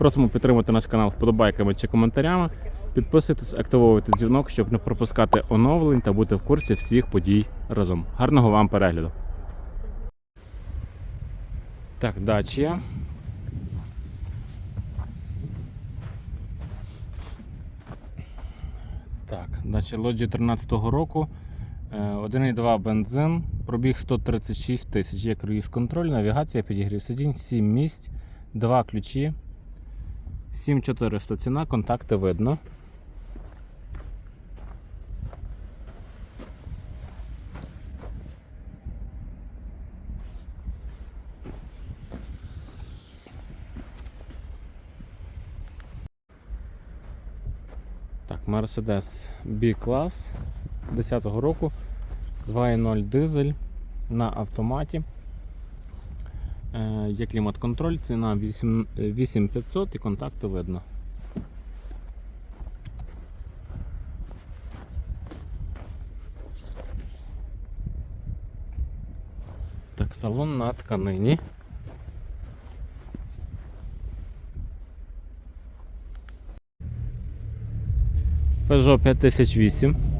Просимо підтримати наш канал вподобайками чи коментарями. Підписуйтесь, активовуйте дзвінок, щоб не пропускати оновлень та бути в курсі всіх подій разом. Гарного вам перегляду. Так, дачія. Так, дача лоджі 13-го року. Е, 1,2 бензин, пробіг 136 тисяч. Є круїз контроль, навігація, підігрів сидінь, 7 місць, 2 ключі. 7400 ціна, контакти видно. Так, Mercedes B-клас 10-го року, 2.0 дизель на автоматі. Є клімат-контроль, ціна 8 е, 8500 і контакти видно. Так, салон на тканині. Peugeot 5008.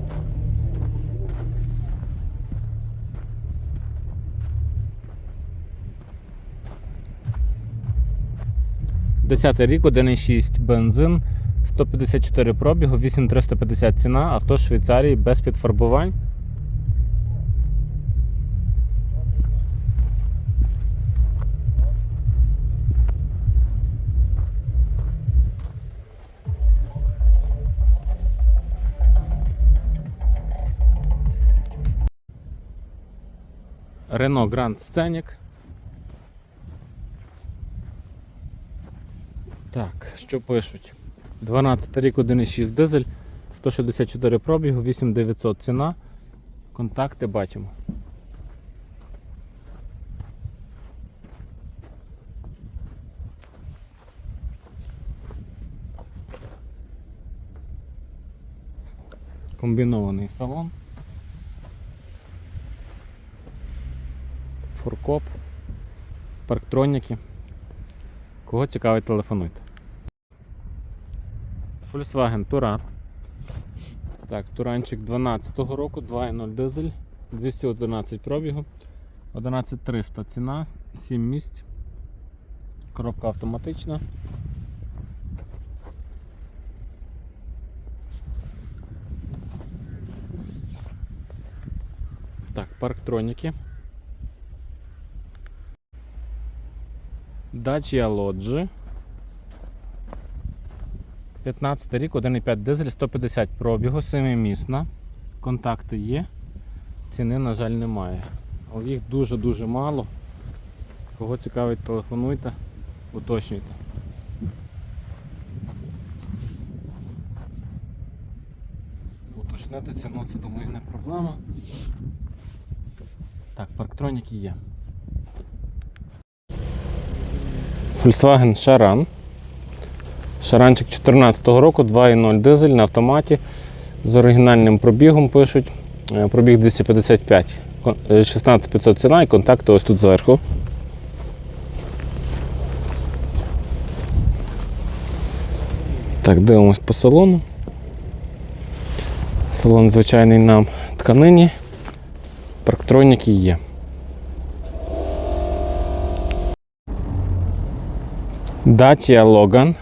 Десятий рік, 1,6 бензин, 154 пробігу, 8350 ціна, авто Швейцарії без підфарбувань. Renault Grand Scenic. Так, що пишуть? 12 рік 1,6 дизель, 164 пробігу, 8900 ціна. Контакти бачимо. Комбінований салон. Фуркоп, парктроніки. Кого цікавить, телефонуйте. Volkswagen Touran. Так, Туранчик 12-го року, 2.0 дизель, 211 пробігу, 11300 ціна, 7 місць. Коробка автоматична. Так, парктроніки. Dacia Lodge. 15 рік, 1,5 дизель, 150 пробігу, 7-місна. Контакти є. Ціни, на жаль, немає. Але їх дуже-дуже мало. Кого цікавить, телефонуйте, уточнюйте. Уточнити ціну, це думаю не проблема. Так, парктроніки є. Volkswagen Charan. Шаранчик 2014 року, 2.0 дизель на автоматі з оригінальним пробігом пишуть. Е, Пробіг 255. Е, 16500 ціна і контакти ось тут зверху. Так, дивимось по салону. Салон звичайний на тканині. Парктроніки є. Dacia Logan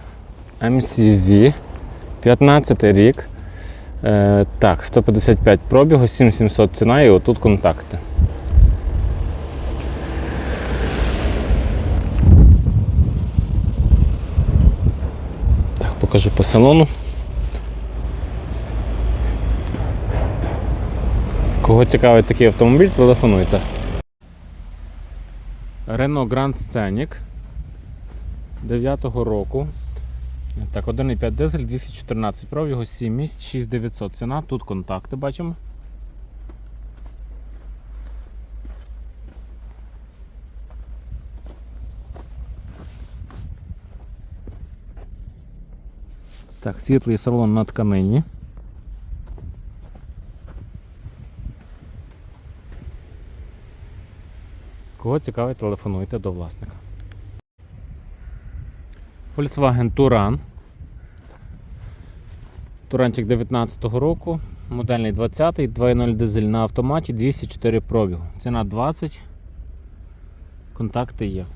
MCV 15 рік. Е, так, 155 пробігу, 7700 ціна і отут контакти. Так, покажу по салону. Кого цікавить такий автомобіль, телефонуйте. Renault Grand Scenic 9-го року. Так, 1,5 дизель, 214 пробігу, 7 місць, 6900 ціна. Тут контакти бачимо. Так, світлий салон на тканині. Кого цікавить, телефонуйте до власника. Volkswagen Touran. Туранчик 19-го року, модельний 20-й, 2.0 дизель на автоматі, 204 пробігу. Ціна 20. Контакти є.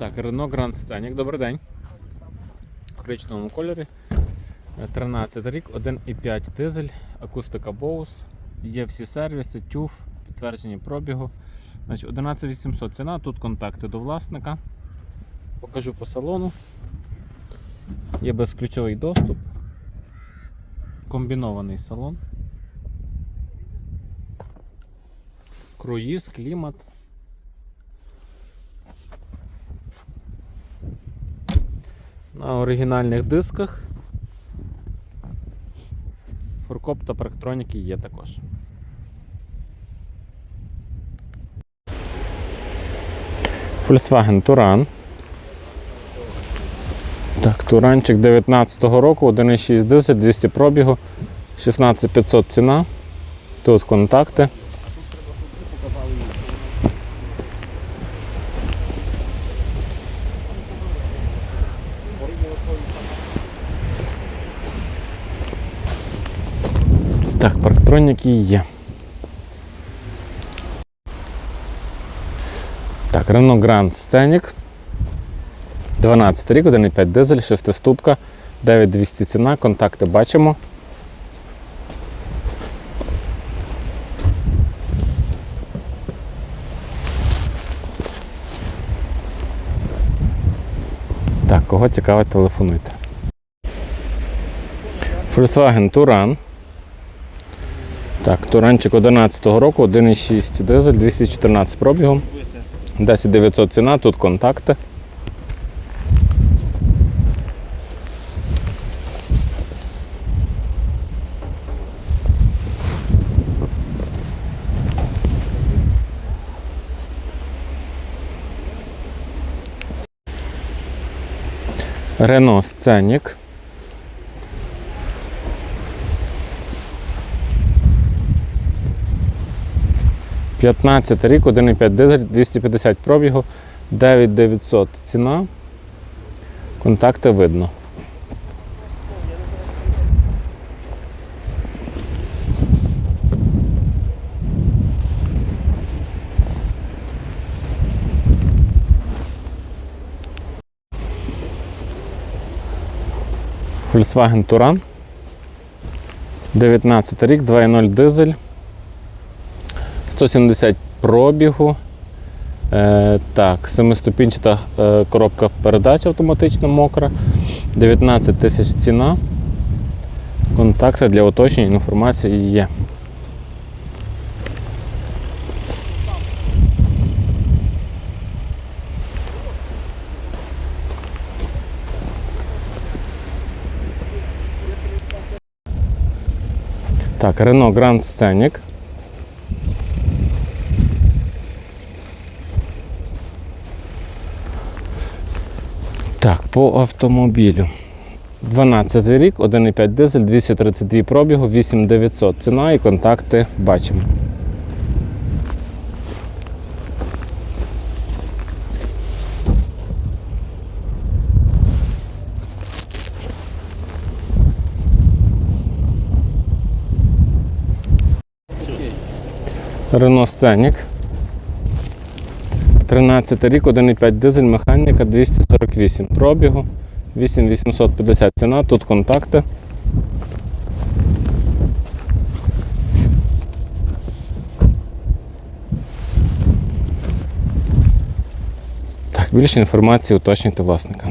Так, Renault Grand Scenic, добрий день. В коричневому кольорі. Е, 13 рік, 1,5 дизель, акустика Bose, є всі сервіси, TÜV, підтвердження пробігу. Значить, 11800 ціна, тут контакти до власника. Покажу по салону. Є безключовий доступ. Комбінований салон. Круїз, клімат. На оригінальних дисках. Фуркоп та парктроніки є також. Volkswagen Touran. Так, Туранчик 19-го року, 1,6 дизель, 200 пробігу, 16500 ціна. Тут контакти. Так, парктроніки є. Так, Renault Grand Scenic. 12 рік, 1,5 дизель, 6 ступка, 9200 ціна, контакти бачимо. Так, кого цікавить, телефонуйте. Volkswagen Touran. Так, Туранчик 11-го року, 1,6 дизель, 214 пробігом. 10900 ціна, тут контакти. Рено Сценік. 15 рік, 1,5 дизель, 250 пробігу, 9900 ціна. Контакти видно. Volkswagen Туран. 19 рік, 2.0 дизель. 170 пробігу. Е, так, семиступінчата е, коробка передач автоматична мокра. 19 тисяч ціна. Контакти для уточнення інформації є. Так, Renault Grand Scenic. Так, по автомобілю. 12 рік, 1,5 дизель, 232 пробігу, 8900. Ціна і контакти бачимо. Рено Сценік. 13 рік, 1,5 дизель, механіка 248 пробігу, 8850 ціна, тут контакти. Так, більше інформації уточнюйте власника.